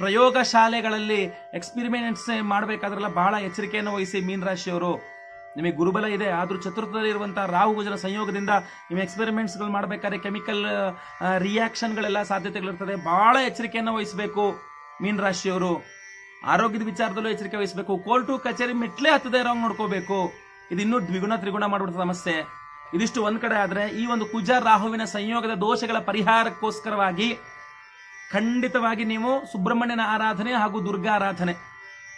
ಪ್ರಯೋಗ ಶಾಲೆಗಳಲ್ಲಿ ಎಕ್ಸ್ಪಿರಿಮೆಂಟ್ಸ್ ಮಾಡಬೇಕಾದ್ರೆಲ್ಲ ಬಹಳ ಎಚ್ಚರಿಕೆಯನ್ನು ವಹಿಸಿ ಮೀನ್ ರಾಶಿಯವರು. ನಿಮಗೆ ಗುರುಬಲ ಇದೆ, ಆದರೂ ಚತುರ್ಥದಲ್ಲಿ ಇರುವಂತಹ ರಾಹು ಗುಜರ ಸಂಯೋಗದಿಂದ ನಿಮ್ಮ ಎಕ್ಸ್ಪೆರಿಮೆಂಟ್ಸ್ಗಳು ಮಾಡಬೇಕಾದ್ರೆ ಕೆಮಿಕಲ್ ರಿಯಾಕ್ಷನ್ಗಳೆಲ್ಲ ಸಾಧ್ಯತೆಗಳಿರ್ತದೆ. ಬಹಳ ಎಚ್ಚರಿಕೆಯನ್ನು ವಹಿಸಬೇಕು ಮೀನ್ ರಾಶಿಯವರು. ಆರೋಗ್ಯದ ವಿಚಾರದಲ್ಲೂ ಎಚ್ಚರಿಕೆ ವಹಿಸಬೇಕು. ಕೋರ್ಟು ಕಚೇರಿ ಮೆಟ್ಲೇ ಹತ್ತದೇ ಇರೋ ನೋಡ್ಕೋಬೇಕು. ಇದು ಇನ್ನೂ ದ್ವಿಗುಣ ತ್ರಿಗುಣ ಮಾಡಿಬಿಡ್ತದೆ ಸಮಸ್ಯೆ. ಇದಿಷ್ಟು ಒಂದು ಕಡೆ ಆದ್ರೆ ಈ ಒಂದು ಕುಜ ರಾಹುವಿನ ಸಂಯೋಗದ ದೋಷಗಳ ಪರಿಹಾರಕ್ಕೋಸ್ಕರವಾಗಿ ಖಂಡಿತವಾಗಿ ನೀವು ಸುಬ್ರಹ್ಮಣ್ಯನ ಆರಾಧನೆ ಹಾಗೂ ದುರ್ಗಾ ಆರಾಧನೆ.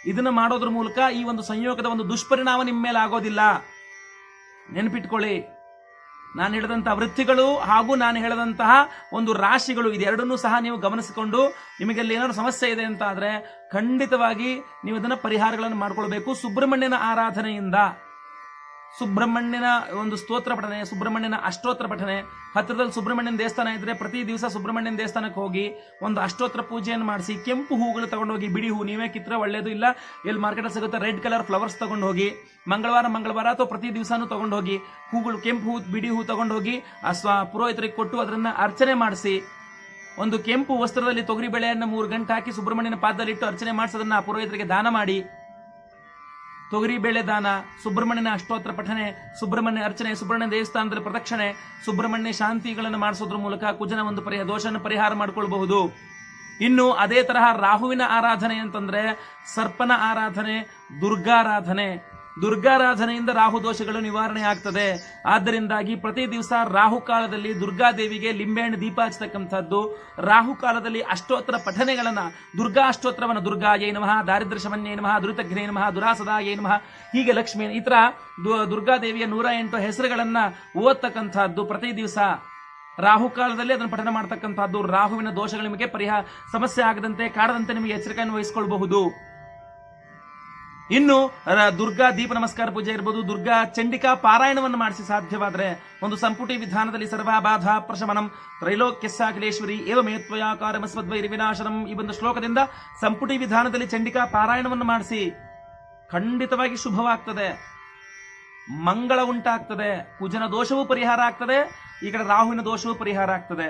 ಇದನ್ನು ಮಾಡೋದ್ರ ಮೂಲಕ ಈ ಒಂದು ಸಂಯೋಗದ ಒಂದು ದುಷ್ಪರಿಣಾಮ ನಿಮ್ಮ ಮೇಲೆ ಆಗೋದಿಲ್ಲ. ನೆನಪಿಟ್ಕೊಳ್ಳಿ. ನಾನು ಹೇಳಿದಂತಹ ವೃತ್ತಿಗಳು ಹಾಗೂ ನಾನು ಹೇಳಿದಂತಹ ಒಂದು ರಾಶಿಗಳು ಇದೆರಡನ್ನೂ ಸಹ ನೀವು ಗಮನಿಸಿಕೊಂಡು ನಿಮಗೆಲ್ಲಿ ಏನಾದ್ರು ಸಮಸ್ಯೆ ಇದೆ ಅಂತ ಆದ್ರೆ ಖಂಡಿತವಾಗಿ ನೀವು ಅದನ್ನ ಪರಿಹಾರಗಳನ್ನು ಮಾಡಿಕೊಳ್ಬೇಕು ಸುಬ್ರಹ್ಮಣ್ಯನ ಆರಾಧನೆಯಿಂದ. ಸುಬ್ರಹ್ಮಣ್ಯನ ಒಂದು ಸ್ತೋತ್ರ ಪಠನೆ, ಸುಬ್ರಹ್ಮಣ್ಯನ ಅಷ್ಟೋತ್ರ ಪಠನೆ. ಹತ್ತಿರದಲ್ಲಿ ಸುಬ್ರಹ್ಮಣ್ಯನ ದೇವಸ್ಥಾನ ಇದ್ರೆ ಪ್ರತಿ ದಿವಸ ಸುಬ್ರಹ್ಮಣ್ಯನ ದೇವಸ್ಥಾನಕ್ಕೆ ಹೋಗಿ ಒಂದು ಅಷ್ಟೋತ್ರ ಪೂಜೆಯನ್ನು ಮಾಡಿಸಿ, ಕೆಂಪು ಹೂಗಳು ತಗೊಂಡೋಗಿ ಬಿಡಿ ಹೂ, ನೀವೇ ಕಿತ್ತರೆ ಒಳ್ಳೇದು ಇಲ್ಲ. ಎಲ್ಲಿ ಮಾರ್ಕೆಟಲ್ಲಿ ಸಿಗುತ್ತೆ ರೆಡ್ ಕಲರ್ ಫ್ಲವರ್ಸ್ ತಗೊಂಡು ಹೋಗಿ ಮಂಗಳವಾರ ಮಂಗಳವಾರ ಅಥವಾ ಪ್ರತಿ ದಿವಸನೂ ತಗೊಂಡು ಹೋಗಿ ಹೂಗಳು, ಕೆಂಪು ಹೂ ಬಿಡಿ ಹೂ ತಗೊಂಡು ಹೋಗಿ ಆ ಸ್ವ ಪುರೋಹಿತರಿಗೆ ಕೊಟ್ಟು ಅದನ್ನ ಅರ್ಚನೆ ಮಾಡಿಸಿ, ಒಂದು ಕೆಂಪು ವಸ್ತ್ರದಲ್ಲಿ ತೊಗರಿ ಬೆಳೆಯನ್ನು ಮೂರು ಗಂಟೆ ಹಾಕಿ ಸುಬ್ರಹ್ಮಣ್ಯನ ಪಾದದಲ್ಲಿಟ್ಟು ಅರ್ಚನೆ ಮಾಡಿಸೋದನ್ನ ಆ ಪುರೋಹಿತರಿಗೆ ದಾನ ಮಾಡಿ ತೊಗರಿ ಬೇಳೆ ದಾನ, ಸುಬ್ರಹ್ಮಣ್ಯನ ಅಷ್ಟೋತ್ರ ಪಠನೆ, ಸುಬ್ರಹ್ಮಣ್ಯ ಅರ್ಚನೆ, ಸುಬ್ರಹ್ಮಣ್ಯ ದೇವಸ್ಥಾನದಲ್ಲಿ ಪ್ರದಕ್ಷಿಣೆ, ಸುಬ್ರಹ್ಮಣ್ಯ ಶಾಂತಿಗಳನ್ನು ಮಾಡಿಸೋದ್ರ ಮೂಲಕ ಕುಜನ ಒಂದು ಪರಿಹಾರ ದೋಷನ ಪರಿಹಾರ ಮಾಡಿಕೊಳ್ಳಬಹುದು ಇನ್ನು ಅದೇ ತರಹ ರಾಹುವಿನ ಆರಾಧನೆ ಅಂತಂದ್ರೆ ಸರ್ಪನ ಆರಾಧನೆ, ದುರ್ಗಾರಾಧನೆ ದುರ್ಗಾರಾಧನೆಯಿಂದ ರಾಹು ದೋಷಗಳು ನಿವಾರಣೆ ಆಗ್ತದೆ. ಆದ್ದರಿಂದಾಗಿ ಪ್ರತಿ ದಿವಸ ರಾಹು ಕಾಲದಲ್ಲಿ ದುರ್ಗಾದೇವಿಗೆ ಲಿಂಬೆಹಣ್ಣು ದೀಪ ಹಚ್ಚತಕ್ಕಂಥದ್ದು. ರಾಹು ಕಾಲದಲ್ಲಿ ಅಷ್ಟೋತ್ತರ ಪಠನೆಗಳನ್ನು ದುರ್ಗಾ ಅಷ್ಟೋತ್ತರವನ್ನು ದುರ್ಗಾ ನಮಃ ದಾರಿದ್ರ್ಯ ಶಮನ್ಯ ನಮಃ ದುರಿತಘ್ನೇ ನಮಃ ದುರಾಸದ ನಮಃ, ಹೀಗೆ ಲಕ್ಷ್ಮಿ ಈ ದು- ದುರ್ಗಾದೇವಿಯ ನೂರ ಎಂಟು ಹೆಸರುಗಳನ್ನು ಓದ್ತಕ್ಕಂಥದ್ದು ಪ್ರತಿ ದಿವಸ. ರಾಹುಕಾಲದಲ್ಲಿ ಅದನ್ನು ಪಠನ ಮಾಡ್ತಕ್ಕಂಥದ್ದು. ರಾಹುವಿನ ದೋಷಗಳು ನಿಮಗೆ ಪರಿಹಾರ ಸಮಸ್ಯೆ ಆಗದಂತೆ, ಕಾಡದಂತೆ ನಿಮಗೆ ಎಚ್ಚರಿಕೆಯನ್ನು ವಹಿಸಿಕೊಳ್ಬಹುದು. ಇನ್ನು ದುರ್ಗಾ ದೀಪ ನಮಸ್ಕಾರ ಪೂಜೆ ಇರ್ಬೋದು, ದುರ್ಗಾ ಚಂಡಿಕಾ ಪಾರಾಯಣವನ್ನು ಮಾಡಿಸಿ ಸಾಧ್ಯವಾದರೆ, ಒಂದು ಸಂಪುಟಿ ವಿಧಾನದಲ್ಲಿ ಸರ್ವಾಬಾಧ ಪ್ರಶಮನಂ. ತ್ರೈಲೋಕ್ಯಸ್ಸಾಖಿಲೇಶ್ವರಿ ಏವಮೇತ್ವಯಾಕಾರ ಮಸ್ವದ್ವೈರಿ ವಿನಾಶನಂ ಈ ಒಂದು ಶ್ಲೋಕದಿಂದ ಸಂಪುಟಿ ವಿಧಾನದಲ್ಲಿ ಚಂಡಿಕಾ ಪಾರಾಯಣವನ್ನು ಮಾಡಿಸಿ, ಖಂಡಿತವಾಗಿ ಶುಭವಾಗ್ತದೆ. ಮಂಗಳ ಉಂಟಾಗ್ತದೆ, ಕುಜನ ದೋಷವೂ ಪರಿಹಾರ ಆಗ್ತದೆ, ಈ ಕಡೆ ರಾಹುವಿನ ದೋಷವೂ ಪರಿಹಾರ ಆಗ್ತದೆ.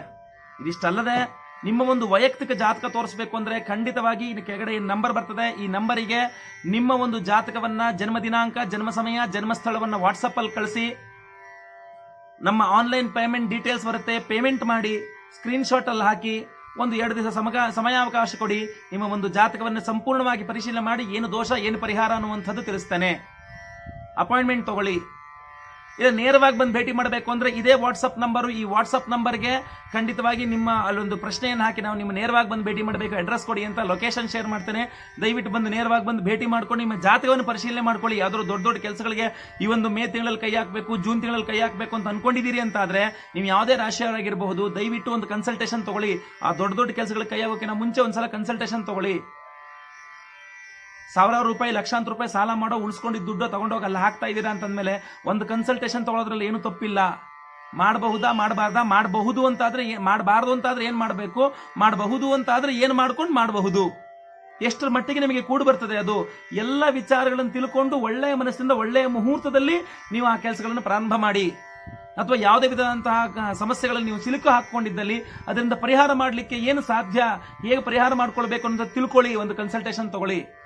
ಇದಿಷ್ಟಲ್ಲದೆ ನಿಮ್ಮ ಒಂದು ವೈಯಕ್ತಿಕ ಜಾತಕ ತೋರಿಸಬೇಕು ಅಂದ್ರೆ ಖಂಡಿತವಾಗಿ ಕೆಳಗಡೆ ನಂಬರ್ ಬರ್ತದೆ. ಈ ನಂಬರಿಗೆ ನಿಮ್ಮ ಒಂದು ಜಾತಕವನ್ನ, ಜನ್ಮ ದಿನಾಂಕ, ಜನ್ಮ ಸಮಯ, ಜನ್ಮ ಸ್ಥಳವನ್ನ ವಾಟ್ಸಪ್ ಅಲ್ಲಿ ಕಳಿಸಿ. ನಮ್ಮ ಆನ್ಲೈನ್ ಪೇಮೆಂಟ್ ಡೀಟೇಲ್ಸ್ ಬರುತ್ತೆ. ಪೇಮೆಂಟ್ ಮಾಡಿ ಸ್ಕ್ರೀನ್ಶಾಟ್ ಅಲ್ಲಿ ಹಾಕಿ, ಒಂದು ಎರಡು ದಿವಸ ಸಮಗ, ಸಮಯಾವಕಾಶ ಕೊಡಿ. ನಿಮ್ಮ ಒಂದು ಜಾತಕವನ್ನು ಸಂಪೂರ್ಣವಾಗಿ ಪರಿಶೀಲನೆ ಮಾಡಿ, ಏನು ದೋಷ, ಏನು ಪರಿಹಾರ ಅನ್ನುವಂಥದ್ದು ತಿಳಿಸ್ತೇನೆ. ಅಪಾಯಿಂಟ್ಮೆಂಟ್ ತಗೊಳ್ಳಿ. ಇಲ್ಲ, ನೇರವಾಗಿ ಬಂದು ಭೇಟಿ ಮಾಡಬೇಕು ಅಂದ್ರೆ ಇದೇ ವಾಟ್ಸಪ್ ನಂಬರು ಈ ವಾಟ್ಸಪ್ ನಂಬರ್ಗೆ ಖಂಡಿತವಾಗಿ ನಿಮ್ಮ ಅಲ್ಲೊಂದು ಪ್ರಶ್ನೆಯನ್ನು ಹಾಕಿ ನಾವು ನಿಮ್ಮ ನೇರವಾಗಿ ಬಂದು ಭೇಟಿ ಮಾಡಬೇಕು. ಅಡ್ರೆಸ್ ಕೊಡಿ ಅಂತ ಲೊಕೇಶನ್ ಶೇರ್ ಮಾಡ್ತೇನೆ. ದಯವಿಟ್ಟು ಬಂದು ನೇರವಾಗಿ ಬಂದು ಭೇಟಿ ಮಾಡ್ಕೊಂಡು ನಿಮ್ಮ ಜಾತಕವನ್ನು ಪರಿಶೀಲನೆ ಮಾಡ್ಕೊಳ್ಳಿ. ಯಾವ್ದಾದ್ರು ದೊಡ್ಡ ದೊಡ್ಡ ಕೆಲಸಗಳಿಗೆ ಈ ಒಂದು ಮೇ ತಿಂಗಳಲ್ಲಿ ಕೈ ಹಾಕಬೇಕು, ಜೂನ್ ತಿಂಗಳಲ್ಲಿ ಕೈ ಹಾಕಬೇಕು ಅಂತ ಅನ್ಕೊಂಡಿದ್ದೀರಿ ಅಂತ ಆದ್ರೆ ನೀವು ಯಾವುದೇ ರಾಶಿಯವರಾಗಿರಬಹುದು. ದಯವಿಟ್ಟು ಒಂದು ಕನ್ಸಲ್ಟೇಷನ್ ತಗೊಳ್ಳಿ. ಆ ದೊಡ್ಡ ದೊಡ್ಡ ಕೆಲಸಗಳಿಗೆ ಕೈ ಹಾಕೋಕ್ಕಿಂತ ಮುಂಚೆ ಒಂದ್ಸಲ ಕನ್ಸಲ್ಟೇಷನ್ ತಗೊಳ್ಳಿ. ಸಾವಿರಾರು ರೂಪಾಯಿ, ಲಕ್ಷಾಂತರ ರೂಪಾಯಿ ಸಾಲ ಮಾಡೋ ಉಳಿಸ್ಕೊಂಡಿದ್ದ ದುಡ್ಡು ತಗೊಂಡೋಗಿ ಅಲ್ಲಿ ಹಾಕ್ತಾ ಇದ್ದೀರಾ ಅಂತಂದ್ಮೇಲೆ ಒಂದು ಕನ್ಸಲ್ಟೇಷನ್ ತಗೊಳೋದ್ರಲ್ಲಿ ಏನು ತಪ್ಪಿಲ್ಲ. ಮಾಡಬಹುದಾ, ಮಾಡಬಾರ್ದಾ? ಮಾಡಬಹುದು ಅಂತಾದ್ರೆ ಮಾಡಬಾರ್ದು ಅಂತಾದ್ರೆ ಏನು ಮಾಡಬೇಕು? ಮಾಡಬಹುದು ಅಂತಾದ್ರೆ ಏನು ಮಾಡ್ಕೊಂಡು ಮಾಡಬಹುದು? ಎಷ್ಟರ ಮಟ್ಟಿಗೆ ನಿಮಗೆ ಕೂಡು ಬರ್ತದೆ ಅದು? ಎಲ್ಲ ವಿಚಾರಗಳನ್ನು ತಿಳ್ಕೊಂಡು ಒಳ್ಳೆಯ ಮನಸ್ಸಿಂದ ಒಳ್ಳೆಯ ಮುಹೂರ್ತದಲ್ಲಿ ನೀವು ಆ ಕೆಲಸಗಳನ್ನು ಪ್ರಾರಂಭ ಮಾಡಿ. ಅಥವಾ ಯಾವುದೇ ವಿಧದಂತಹ ಸಮಸ್ಯೆಗಳನ್ನು ನೀವು ಸಿಲುಕು ಹಾಕೊಂಡಿದ್ದಲ್ಲಿ ಅದರಿಂದ ಪರಿಹಾರ ಮಾಡಲಿಕ್ಕೆ ಏನು ಸಾಧ್ಯ? ಹೇಗೆ ಪರಿಹಾರ ಮಾಡ್ಕೊಳ್ಬೇಕು ಅಂತ ತಿಳ್ಕೊಳ್ಳಿ, ಒಂದು ಕನ್ಸಲ್ಟೇಷನ್ ತಗೊಳ್ಳಿ.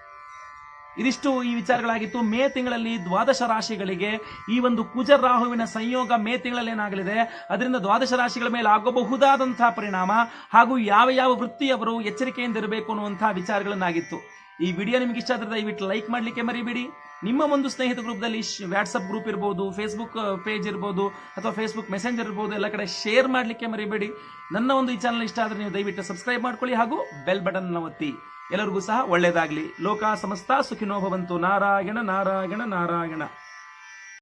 ಇದಿಷ್ಟು ಈ ವಿಚಾರಗಳಾಗಿತ್ತು. ಮೇ ತಿಂಗಳಲ್ಲಿ ದ್ವಾದಶ ರಾಶಿಗಳಿಗೆ ಈ ಒಂದು ಕುಜ ರಾಹುವಿನ ಸಂಯೋಗ ಮೇ ತಿಂಗಳಲ್ಲಿ ಏನಾಗಲಿದೆ ಅದರಿಂದ ದ್ವಾದಶ ರಾಶಿಗಳ ಮೇಲೆ ಆಗಬಹುದಾದಂತಹ ಪರಿಣಾಮ ಹಾಗೂ ಯಾವ ಯಾವ ವೃತ್ತಿಯವರು ಎಚ್ಚರಿಕೆಯಿಂದ ಇರಬೇಕು ಅನ್ನುವಂತಹ ವಿಚಾರಗಳನ್ನಾಗಿತ್ತು. ಈ ವಿಡಿಯೋ ನಿಮಗೆ ಇಷ್ಟ ಆದರೆ ದಯವಿಟ್ಟು ಲೈಕ್ ಮಾಡಲಿಕ್ಕೆ ಮರಿಬೇಡಿ. ನಿಮ್ಮ ಒಂದು ಸ್ನೇಹಿತ ಗ್ರೂಪ್ದಲ್ಲಿ ವಾಟ್ಸಪ್ ಗ್ರೂಪ್ ಇರ್ಬೋದು ಫೇಸ್ಬುಕ್ ಪೇಜ್ ಇರ್ಬೋದು ಅಥವಾ ಫೇಸ್ಬುಕ್ ಮೆಸೆಂಜರ್ ಇರ್ಬೋದು, ಎಲ್ಲ ಕಡೆ ಶೇರ್ ಮಾಡಲಿಕ್ಕೆ ಮರಿಬೇಡಿ. ನನ್ನ ಒಂದು ಈ ಚಾನಲ್ ಇಷ್ಟ ಆದರೆ ನೀವು ದಯವಿಟ್ಟು ಸಬ್ಸ್ಕ್ರೈಬ್ ಮಾಡ್ಕೊಳ್ಳಿ ಹಾಗೂ ಬೆಲ್ ಬಟನ್ ಒತ್ತಿ. ಎಲ್ಲರಿಗೂ ಸಹ ಒಳ್ಳೆಯದಾಗಲಿ ಲೋಕ ಸಮಸ್ತ ಸುಖಿನೋ ಭವಂತು. ನಾರಾಯಣ ನಾರಾಯಣ ನಾರಾಯಣ.